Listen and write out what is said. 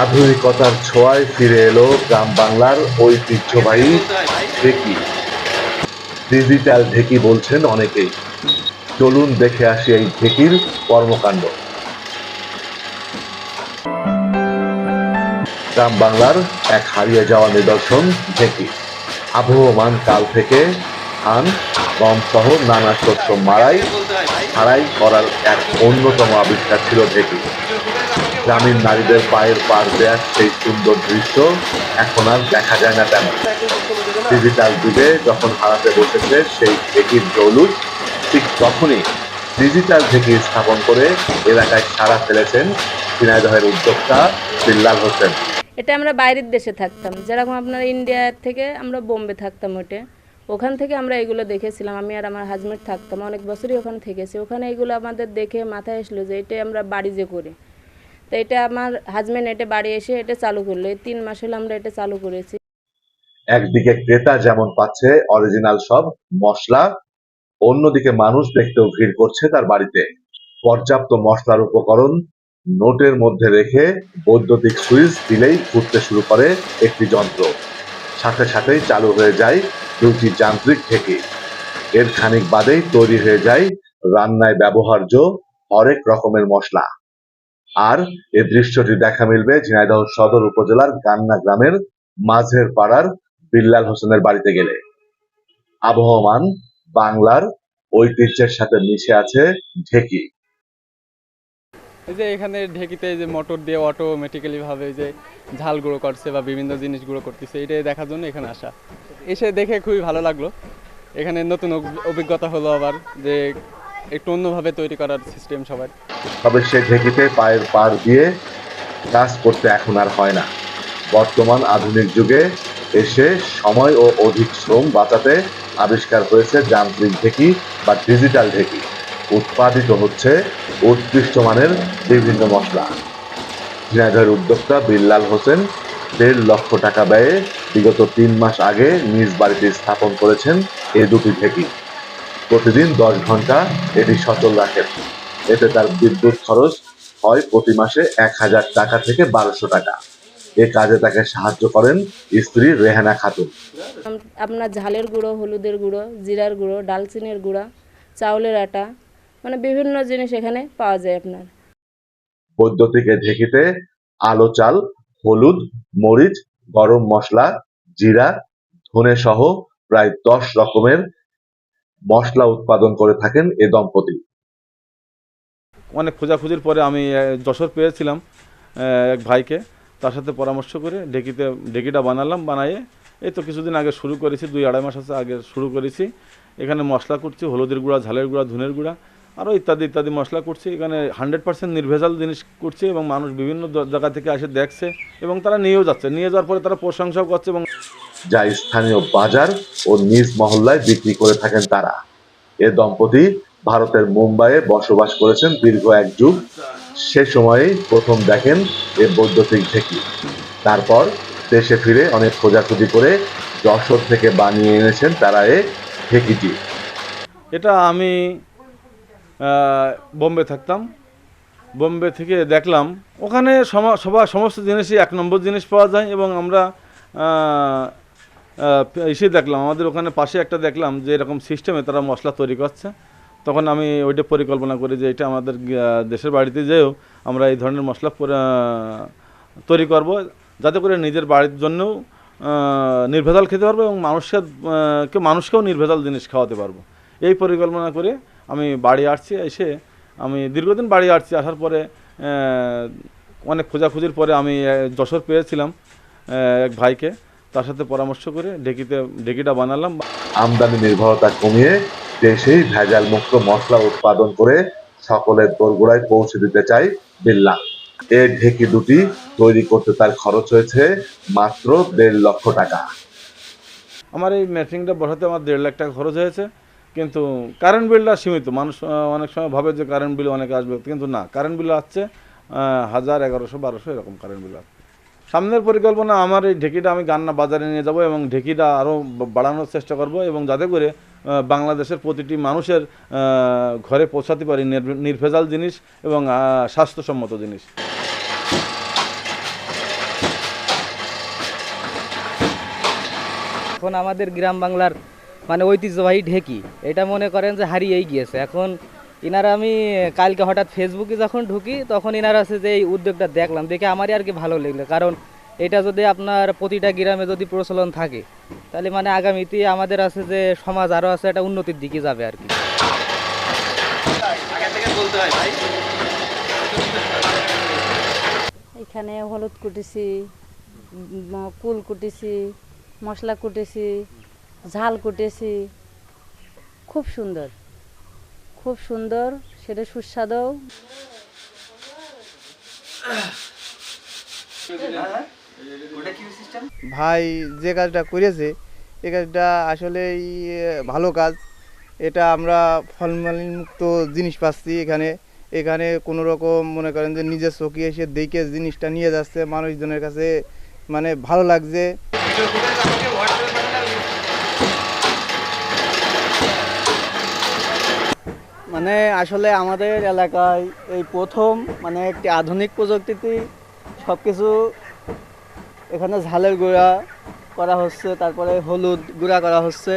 আধুনিকতার ছোঁয়ায় ফিরে এলো গ্রাম বাংলার ঐতিহ্যবাহী ঢেকি। ডিজিটাল ঢেকি বলছেন অনেকেই। চলুন দেখে আসি এই ঢেকির কর্মকাণ্ড। গ্রাম বাংলার এক হারিয়ে যাওয়া নিদর্শন ঢেকি। আবহমান কাল থেকে ধান, গম সহ নানা শস্য মারাই হারাই করার এক অন্যতম আবিষ্কার ছিল ঢেকি। গ্রামীণ নারীদের পায়ের পার দেয়ার সেই সুন্দর দৃশ্য এখন আর দেখা যায় না তেমন। ডিজিটাল যুগে যখন হারাতে বসেছে সেই ঢেকির জৌলুস, ঠিক তখনই ডিজিটাল ঢেকি স্থাপন করে এলাকায় সাড়া ফেলেছেন ঝিনাইদহের উদ্যোক্তা বিল্লাল হোসেন। এটা আমরা বাইরের দেশে থাকতাম। যেরকম আপনার ইন্ডিয়া থেকে আমরা বোম্বে থাকতাম ওটে ওখান থেকে আমরা এগুলো দেখেছিলাম। আমি আর আমার হাজবেন্ড থাকতাম। অনেক বছরই ওখানে থেকেছি। ওখানে এগুলো আমাদের দেখে মাথায় আসলো যে এটা আমরা বাড়ি যে করি। তো এটা আমার হাজবেন্ড এটা বাড়ি এসে এটা চালু করল। এই তিন মাস হলো আমরা এটা চালু করেছি। একদিকে ক্রেতা যেমন পাচ্ছে অরিজিনাল সব, মশলা, অন্যদিকে মানুষ দেখতেও ভিড় করছে তার বাড়িতে। পর্যাপ্ত মশলার উপকরণ নোটের মধ্যে রেখে বৈদ্যুতিক সুইচ দিলেই ঘুরতে শুরু করে একটি যন্ত্র। সাথে সাথেই চালু হয়ে যায় দুটি যান্ত্রিক ঢেকি। এর খানিক বাদেই তৈরি হয়ে যায় রান্নায় ব্যবহার্য হরেক রকমের মশলা। আর এ দৃশ্যটি দেখা মিলবে ঝিনাইদহ সদর উপজেলার গান্না গ্রামের মাঝের পাড়ার বিল্লাল হোসেনের বাড়িতে গেলে। আবহমান বাংলার ঐতিহ্যের সাথে মিশে আছে ঢেকি। এই যে এখানে ঢেকিতে যে মোটর দিয়ে অটোমেটিক্যালি ভাবে যে ঝাল গুঁড়ো করছে বা বিভিন্ন জিনিস গুঁড়ো করতেছে, এটাই দেখার জন্য এখানে আসা। এসে দেখে খুবই ভালো লাগল। এখানে নতুন অভিজ্ঞতা হলো আবার যে একটু অন্যভাবে তৈরি করার সিস্টেম সবার। তবে সে ঢেকিতে পায়ের পার দিয়ে কাজ করতে এখন আর হয় না। বর্তমান আধুনিক যুগে এসে সময় ও অধিক শ্রম বাঁচাতে আবিষ্কার হয়েছে যান্ত্রিক ঢেকি বা ডিজিটাল ঢেকি। উৎপাদিত হচ্ছে উৎকৃষ্ট মানের বিভিন্ন মশলা। ঝিনাইদহের উদ্যোক্তা বিল্লাল হোসেন দেড় লক্ষ টাকা ব্যয়ে বিগত তিন মাস আগে নিজ বাড়িতে স্থাপন করেছেন এই দুটি ঢেকি। প্রতিদিন দশ ঘণ্টা এটি সচল রাখেন এতে তার বিদ্যুৎ খরচ হয় প্রতি মাসে এক হাজার টাকা থেকে বারোশো টাকা। এ কাজে তাকে সাহায্য করেন স্ত্রী রেহানা খাতুন। আপনার ঝালের গুঁড়ো হলুদের গুঁড়ো জিরার গুঁড়ো ডালচিনির গুঁড়া চাউলের আটা মানে বিভিন্ন জিনিস এখানে পাওয়া যায় আপনার। বৈদ্যুতিক ঢেকিতে আলো চাল হলুদ মরিচ গরম মশলা জিরা ধনে সহ প্রায় দশ রকমের মশলা উৎপাদন করে থাকেন এ দম্পতি। অনেক খোঁজাখুঁজির পরে আমি যশোর পেয়েছিলাম এক ভাইকে। তার সাথে পরামর্শ করে ঢেকিতে, ঢেকিটা বানালাম, বানায়ে এই তো কিছুদিন আগে শুরু করেছি, দুই আড়াই মাস আছে আগে শুরু করেছি। এখানে মশলা করছি, হলুদের গুঁড়া, ঝালের গুঁড়া, ধুনের গুঁড়া আরও ইত্যাদি ইত্যাদি মশলা করছি। এখানে হান্ড্রেড পার্সেন্ট নির্ভেজাল জিনিস করছি এবং মানুষ বিভিন্ন জায়গা থেকে এসে দেখছে এবং তারা নিয়েও যাচ্ছে। নিয়ে যাওয়ার পরে তারা প্রশংসাও করছে এবং যা স্থানীয় বাজার ও নিজ মহল্লায় বিক্রি করে থাকেন তারা। এ দম্পতি ভারতের মুম্বাইয়ে বসবাস করেছেন দীর্ঘ এক যুগ। সে সময়েই প্রথম দেখেন এ বৈদ্যুতিক ঢেকি। তারপর দেশে ফিরে অনেক খোঁজাখুঁজি করে যশোর থেকে বানিয়ে এনেছেন তারা এ ঢেকিটি। এটা আমি বোম্বে থাকতাম। বোম্বে থেকে দেখলাম, ওখানে সবার সমস্ত জিনিসই এক নম্বর জিনিস পাওয়া যায় এবং আমরা এসে দেখলাম আমাদের ওখানে পাশে একটা দেখলাম যে এরকম সিস্টেমে তারা মশলা তৈরি করছে। তখন আমি ওইটা পরিকল্পনা করি যে এটা আমাদের দেশের বাড়িতে যেও আমরা এই ধরনের মশলা তৈরি করব যাতে করে নিজের বাড়ির জন্যও নির্ভেজাল খেতে পারব এবং মানুষকে আহ, কে মানুষকেও নির্ভেজাল জিনিস খাওয়াতে পারব। এই পরিকল্পনা করে আমি বাড়ি আসছি এসে আমি দীর্ঘদিন বাড়ি আসছি। আসার পরে অনেক খোঁজাখুঁজির পরে আমি যশোর পেয়েছিলাম এক ভাইকে। তার সাথে পরামর্শ করে ঢেকিতে ঢেকিটা বানালাম। আমদানি নির্ভরতা কমিয়ে দেশেই ভেজাল মুক্ত মশলা উৎপাদন করে সকলের দোরগোড়ায় পৌঁছে দিতে চাই বিল্লা এর ঢেকি দুটি তৈরি করতে তার খরচ হয়েছে মাত্র দেড় লক্ষ টাকা। আমার এই মেশিনটা বসাতে আমার দেড় লাখ টাকা খরচ হয়েছে। কিন্তু কারেন্ট বিলটা সীমিত। মানুষ অনেক সময় ভাবে যে কারেন্ট বিল অনেক আসবে। কিন্তু না কারেন্ট বিল আসছে হাজার এগারোশো বারোশো এরকম কারেন্ট বিল আসছে। সামনের পরিকল্পনা আমার এই ঢেকিটা আমি গান্না বাজারে নিয়ে যাব এবং ঢেকিটা আরও বাড়ানোর চেষ্টা করব এবং যাতে করে বাংলাদেশের প্রতিটি মানুষের ঘরে পৌঁছাতে পারি নির্ভেজাল জিনিস এবং স্বাস্থ্যসম্মত জিনিস। এখন আমাদের গ্রাম বাংলার মানে ঐতিহ্যবাহী ঢেকি, এটা মনে করেন যে হারিয়েই গিয়েছে। এখন ইনারা আমি কালকে হঠাৎ ফেসবুকে যখন ঢুকি, তখন ইনারা আছে যে এই উদ্যোগটা দেখলাম। দেখে আমারই আর কি ভালো লাগল। কারণ এটা যদি আপনার প্রতিটা গ্রামে যদি প্রচলন থাকে, তাহলে মানে আগামীতে আমাদের আছে যে সমাজ আরও আছে একটা উন্নতির দিকে যাবে আর কি। এখানে হলুদ কুটেছি কুল কুটেছি, মশলা কুটেছি, ঝাল কুটেছি। খুব সুন্দর। খুব সুন্দর, সেটা সুস্বাদু। ভাই, যে কাজটা করেছে এই কাজটা আসলেই ভালো কাজ। এটা আমরা ফলমালিন মুক্ত জিনিস পাচ্ছি এখানে। এখানে কোনো রকম মনে করেন যে নিজের চোখে এসে দেখে জিনিসটা নিয়ে যাচ্ছে মানুষজনের কাছে মানে ভালো লাগছে। মানে আসলে আমাদের এলাকায় এই প্রথম মানে একটি আধুনিক প্রযুক্তিতে সব কিছু এখানে ঝালের গুঁড়া করা হচ্ছে, তারপরে হলুদ গুঁড়া করা হচ্ছে।